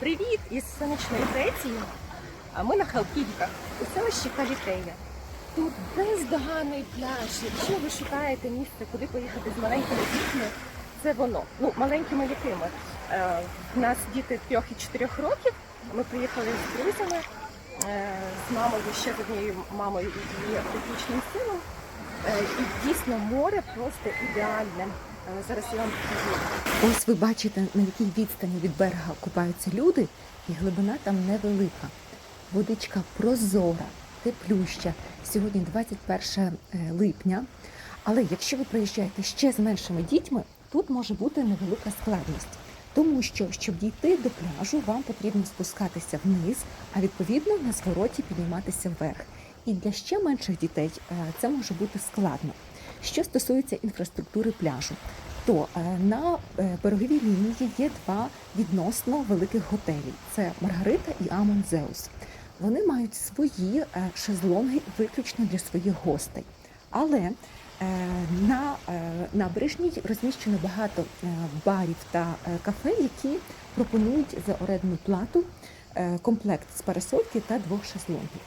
Привіт із сонячної Греції. А ми на Халкідіках у селищі Калітея. Тут бездоганний пляж. Якщо ви шукаєте місце, куди поїхати з маленькими дітьми, це воно. Ну, маленькими якими. Е, в нас діти трьох і чотирьох років. Ми приїхали з друзями, е, з мамою, ще з однією мамою і її п'ятирічним сином. Е, і дійсно море просто ідеальне. Е, зараз я вам покажу. Ось ви бачите, на якій відстані від берега купаються люди, і глибина там невелика. Водичка прозора, теплюща. Сьогодні 21 липня. Але якщо ви приїжджаєте ще з меншими дітьми, тут може бути невелика складність. Тому що, щоб дійти до пляжу, вам потрібно спускатися вниз, а відповідно на звороті підніматися вверх. І для ще менших дітей е, це може бути складно. Що стосується інфраструктури пляжу, то е, на е, береговій лінії є два відносно великих готелі: це Маргарита і Амон Зеус. Вони мають свої е, шезлонги виключно для своїх гостей. Але на набережній розміщено багато барів та кафе, які пропонують за орендну плату комплект з парасольки та двох шезлонгів.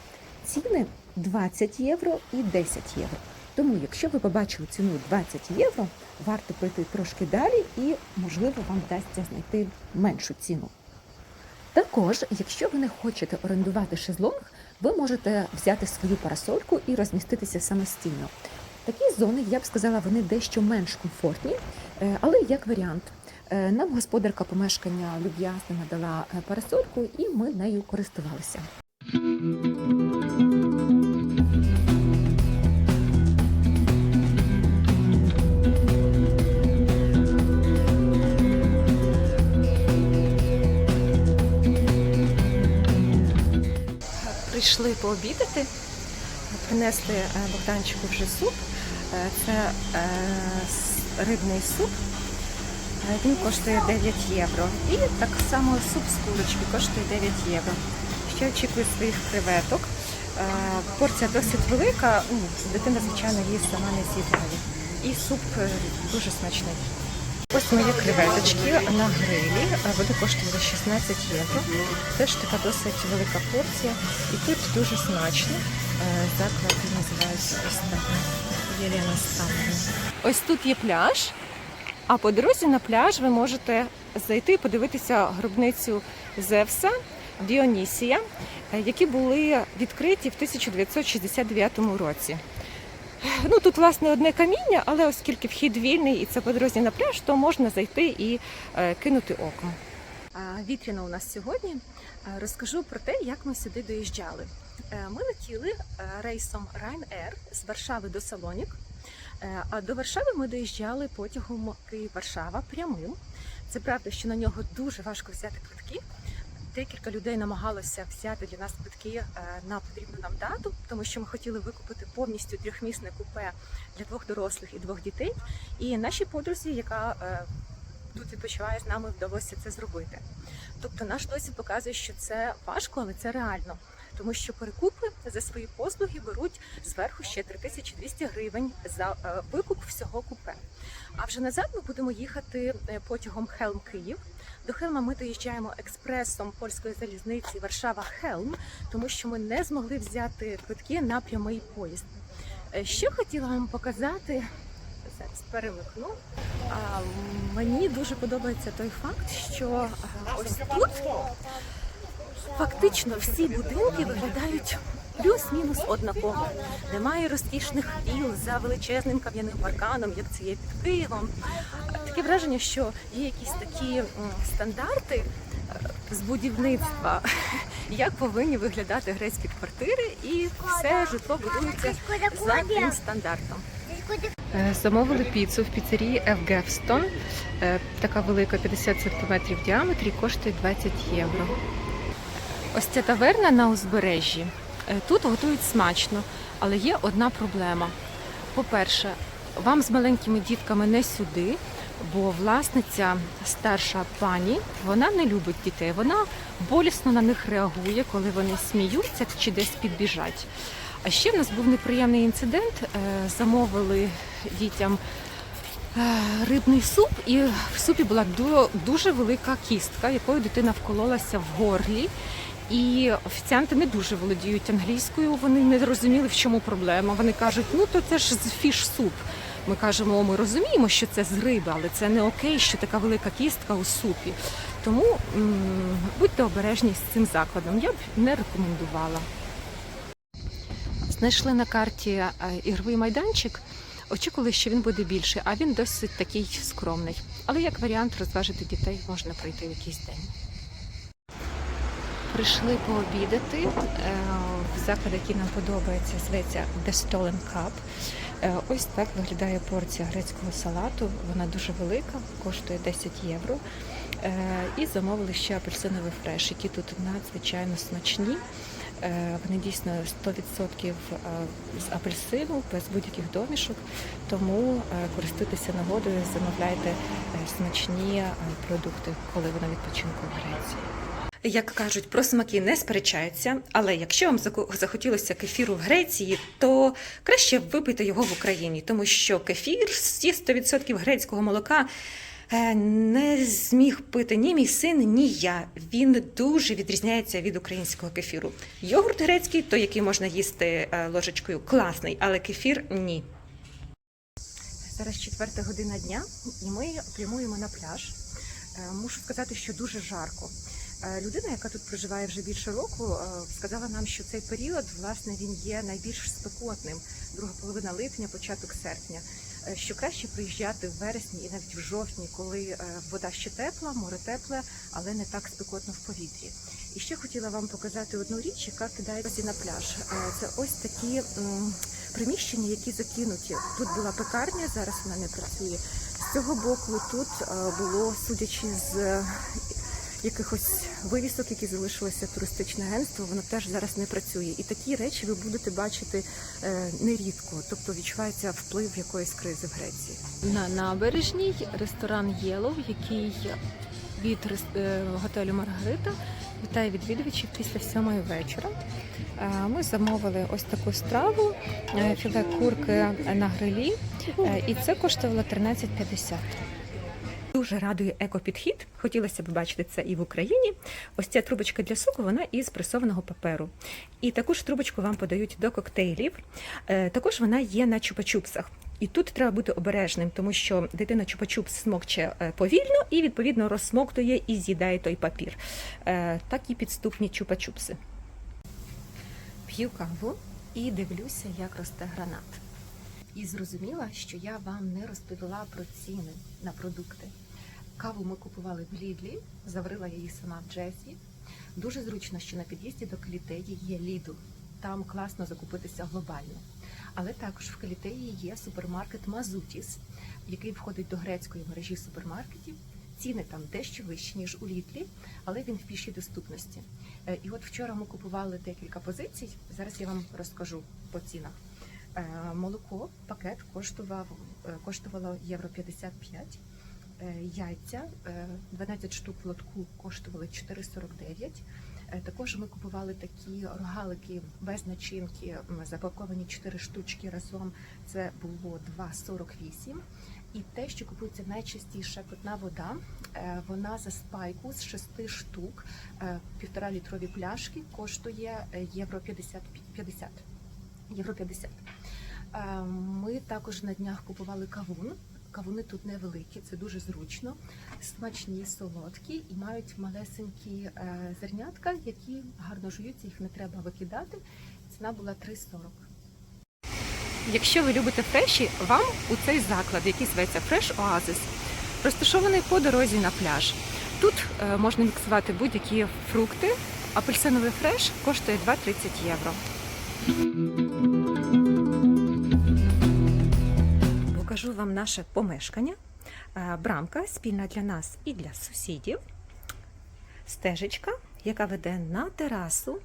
Ціни 20 євро і 10 євро. Тому, якщо ви побачили ціну 20 євро, варто пройти трошки далі і, можливо, вам вдасться знайти меншу ціну. Також, якщо ви не хочете орендувати шезлонг, ви можете взяти свою парасольку і розміститися самостійно. Такі зони, я б сказала, вони дещо менш комфортні, е, але як варіант. Е, Нам господарка помешкання люб'язно надала е, парасольку, і ми нею користувалися. Прийшли пообідати, принесли е, Богданчику вже суп. Е, Це е, рибний суп. Він коштує 9 євро. І так само суп з курочки коштує 9 євро. Ще очікую своїх креветок. Порція досить велика. Ну, Дитина, звичайно, їсть сама не з'їдає. І суп дуже смачний. Ось мої креветочки на грилі. Вони коштували 16 євро. Теж така досить велика порція. І тут дуже смачно. Е, Заклад називається ось так. Єлена Ставлена. Ось тут є пляж. А по дорозі на пляж ви можете зайти і подивитися гробницю Зевса Діонісія, е, які були відкриті в 1969 році. Ну тут власне одне каміння, але оскільки вхід вільний і це по на пляж, то можна зайти і е, кинути оком. Вітряно у нас сьогодні. Е, Розкажу про те, як ми сюди доїжджали. Е, Ми летіли рейсом Ryanair з Варшави до Салонік. А до Варшави ми доїжджали потягом Київ-Варшава прямим. Це правда, що на нього дуже важко взяти квитки. Декілька людей намагалося взяти для нас квитки е, на потрібну нам дату, тому що ми хотіли викупити повністю трьохмісне купе для двох дорослих і двох дітей. І нашій подрузі, яка е, тут відпочиває з нами, вдалося це зробити. Тобто наш досвід показує, що це важко, але це реально. Тому що перекупи за свої послуги беруть зверху ще 3200 гривень за е, викуп всього купе. А вже назад ми будемо їхати е, потягом Хелм Київ. До Хелма ми доїжджаємо експресом польської залізниці Варшава Хелм, тому що ми не змогли взяти квитки на прямий поїзд. Е, Що хотіла вам показати, зараз перемикну. Мені дуже подобається той факт, що ось тут фактично всі будинки виглядають плюс-мінус однаково. Немає розкішних віл за величезним кам'яним парканом, як це є під Києвом. Таке враження, що є якісь такі стандарти е, з будівництва, як повинні виглядати грецькі квартири, і все житло будується за тим стандартом. Е, Замовили піцу в піцерії Евгефстон. Така велика 50 см в діаметрі, коштує 20 євро. Ось ця таверна на узбережжі. Е, Тут готують смачно, але є одна проблема. По-перше, вам з маленькими дітками не сюди, бо власниця старша пані вона не любить дітей. Вона болісно на них реагує, коли вони сміються чи десь підбіжать. А ще в нас був неприємний інцидент. Е, Замовили дітям е, рибний суп, і в супі була дуже велика кістка, якою дитина вкололася в горлі. І офіціанти не дуже володіють англійською. Вони не розуміли, в чому проблема. Вони кажуть, ну то це ж з фіш-суп. Ми кажемо, «О, ми розуміємо, що це з риби, але це не окей, що така велика кістка у супі. Тому м, будьте обережні з цим закладом. Я б не рекомендувала. Знайшли на карті е, ігровий майданчик. Очікували, що він буде більший, а він досить такий скромний. Але як варіант розважити дітей можна пройти в якийсь день. Прийшли пообідати е, в заклад, який нам подобається, зветься The Stolen Cup. Е, Ось так виглядає порція грецького салату. Вона дуже велика, коштує 10 євро. Е, І замовили ще апельсиновий фреш, які тут надзвичайно смачні. Вони дійсно 100% е, з апельсину, без будь-яких домішок. Тому користуйтеся нагодою, замовляйте смачні продукти, коли ви на відпочинку в Греції. Як кажуть, про смаки не сперечаються, але якщо вам захотілося кефіру в Греції, то краще випийте його в Україні, тому що кефір зі 100% грецького молока е, не зміг пити ні мій син, ні я. Він дуже відрізняється від українського кефіру. Йогурт грецький, той, який можна їсти е, ложечкою, класний, але кефір ні. Зараз четверта година дня, і ми прямуємо на пляж. Е, Мушу сказати, що дуже жарко. Людина, яка тут проживає вже більше року, е, сказала нам, що цей період власне він є найбільш спекотним, друга половина липня, початок серпня. е, Що краще приїжджати в вересні і навіть в жовтні, коли е, вода ще тепла, море тепле, але не так спекотно в повітрі. І ще хотіла вам показати одну річ, яка кидається на пляж. Це ось такі приміщення, які закинуті. Тут була пекарня, зараз вона не працює. З цього боку тут було, судячи з якихось вивісок, які залишилося туристичне агентство, воно теж зараз не працює. І такі речі ви будете бачити е, нерідко, тобто відчувається вплив якоїсь кризи в Греції. На набережній ресторан Єлов, який від е, готелю Маргарита вітає відвідувачів після сьомої вечора. Е, Ми замовили ось таку страву філе курки на грилі, і це коштувало 13,50. Дуже радує екопідхід. Хотілося б бачити це і в Україні. Ось ця трубочка для соку, вона із пресованого паперу. І таку ж трубочку вам подають до коктейлів. Е, Також вона є на чупа-чупсах. І тут треба бути обережним, тому що дитина чупа-чупс смокче е, повільно і відповідно розсмоктує і з'їдає той папір. Е, Так і підступні чупа-чупси. П'ю каву і дивлюся, як росте гранат. І зрозуміла, що я вам не розповіла про ціни на продукти. Каву ми купували в Лідлі, заварила її сама в Джесі. Дуже зручно, що на під'їзді до Калітеї є Лідл. Там класно закупитися глобально. Але також в Калітеї є супермаркет Мазутіс, який входить до грецької мережі супермаркетів. Ціни там дещо вищі, ніж у Лідлі, але він в пішій доступності. Е, І от вчора ми купували декілька позицій. Зараз я вам розкажу по цінах. Е, Молоко пакет коштував е, коштувало євро 55. Е, Яйця е, 12 штук в лотку коштували 4,49. Е, Також ми купували такі рогалики без начинки, запаковані 4 штучки разом. Це було 2,48. І те, що купується найчастіше питна вода, е, вона за спайку з 6 штук, е, півтора літрові пляшки коштує е, євро 50. 50. Євро 50. Е, Ми також на днях купували кавун. Кавуни тут невеликі, це дуже зручно, смачні, солодкі і мають малесенькі е, зернятка, які гарно жуються, їх не треба викидати. Ціна була 3,40. Якщо ви любите фреші, вам у цей заклад, який зветься Fresh Oasis, розташований по дорозі на пляж. Тут е, можна міксувати будь-які фрукти. Апельсиновий фреш коштує 2,30 євро. Покажу вам наше помешкання. Е, Брамка спільна для нас і для сусідів. Стежечка, яка веде на терасу.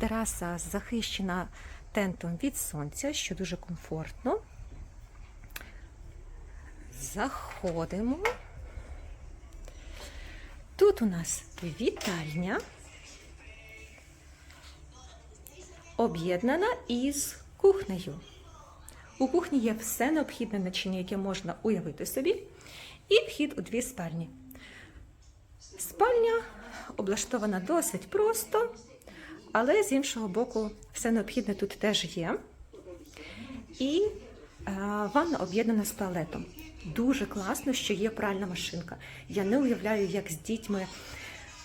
Тераса захищена тентом від сонця, що дуже комфортно. Заходимо. Тут у нас вітальня, об'єднана із кухнею. У кухні є все необхідне начиння, яке можна уявити собі, і вхід у дві спальні. Спальня облаштована досить просто, але з іншого боку, все необхідне тут теж є. І е, ванна об'єднана з туалетом. Дуже класно, що є пральна машинка. Я не уявляю, як з дітьми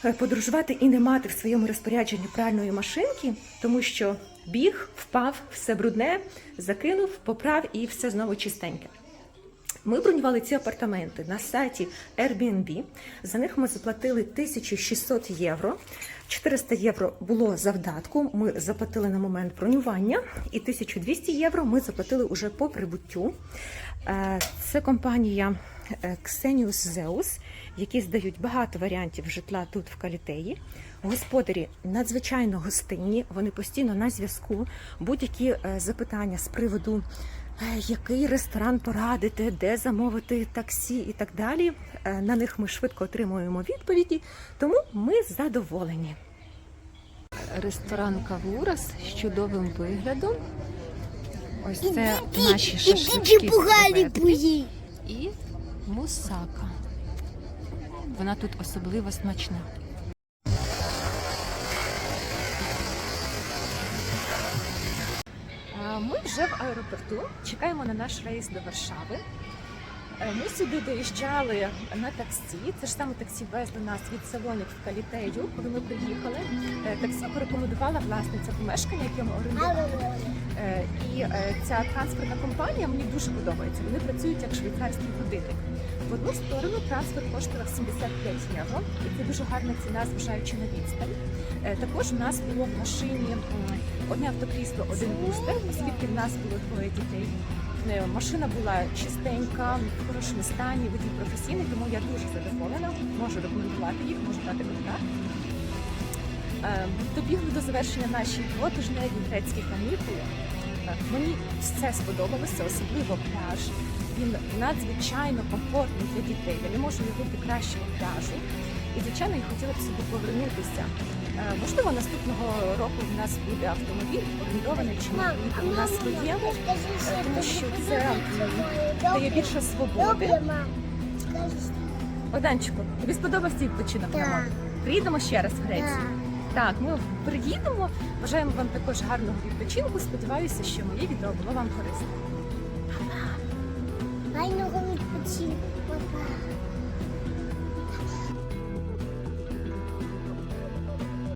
е, подорожувати і не мати в своєму розпорядженні пральної машинки, тому що біг, впав, все брудне, закинув, поправ і все знову чистеньке. Ми бронювали ці апартаменти на сайті Airbnb. За них ми заплатили 1600 євро. 400 євро було завдатку. Ми заплатили на момент бронювання, і 1200 євро ми заплатили уже по прибуттю. Е, Це компанія е, Xenius Zeus, які здають багато варіантів житла тут в Калітеї. Господарі надзвичайно гостинні, вони постійно на зв'язку. Будь-які е, запитання з приводу який ресторан порадити, де замовити таксі і так далі. Е, На них ми швидко отримуємо відповіді, тому ми задоволені. Ресторан Кавурас з чудовим виглядом. Ось це наші шашлички з і мусака. Вона тут особливо смачна. Ми вже в аеропорту, чекаємо на наш рейс до Варшави. Е, Ми сюди доїжджали на таксі. Це ж саме таксі везли нас від салонів в Калітею, коли ми приїхали. Е, Таксі порекомендувала власниця помешкання, яке ми орендували. Е, І ця транспортна компанія мені дуже подобається. Вони працюють як швейцарський годинник. В одну сторону трансфер коштував 75 євро, і це дуже гарна ціна, зважаючи на відстань. Також у нас було в машині одне автокрісло, один бустер, оскільки в нас було двоє дітей. Е, Машина була чистенька, в хорошому стані, водій професійний, тому я дуже задоволена. Можу рекомендувати їх, можу дати контакт. Е, Добігли до завершення наші двотижневі грецькі канікули. Мені все сподобалося, особливо пляж. Він надзвичайно комфортний для дітей. Я не можу уявити кращого пляжу. І, звичайно, я хотіла б сюди повернутися. Е, Можливо, наступного року в нас буде автомобіль орендований чи ми поїдемо на своєму, е, тому що це дає більше свободи. Богданчику, тобі сподобався відпочинок на морі? Приїдемо ще раз в Грецію. Так. Ми приїдемо. Бажаємо вам також гарного відпочинку. Сподіваюся, що моє відео було вам корисним. Файного відпочинку, папа.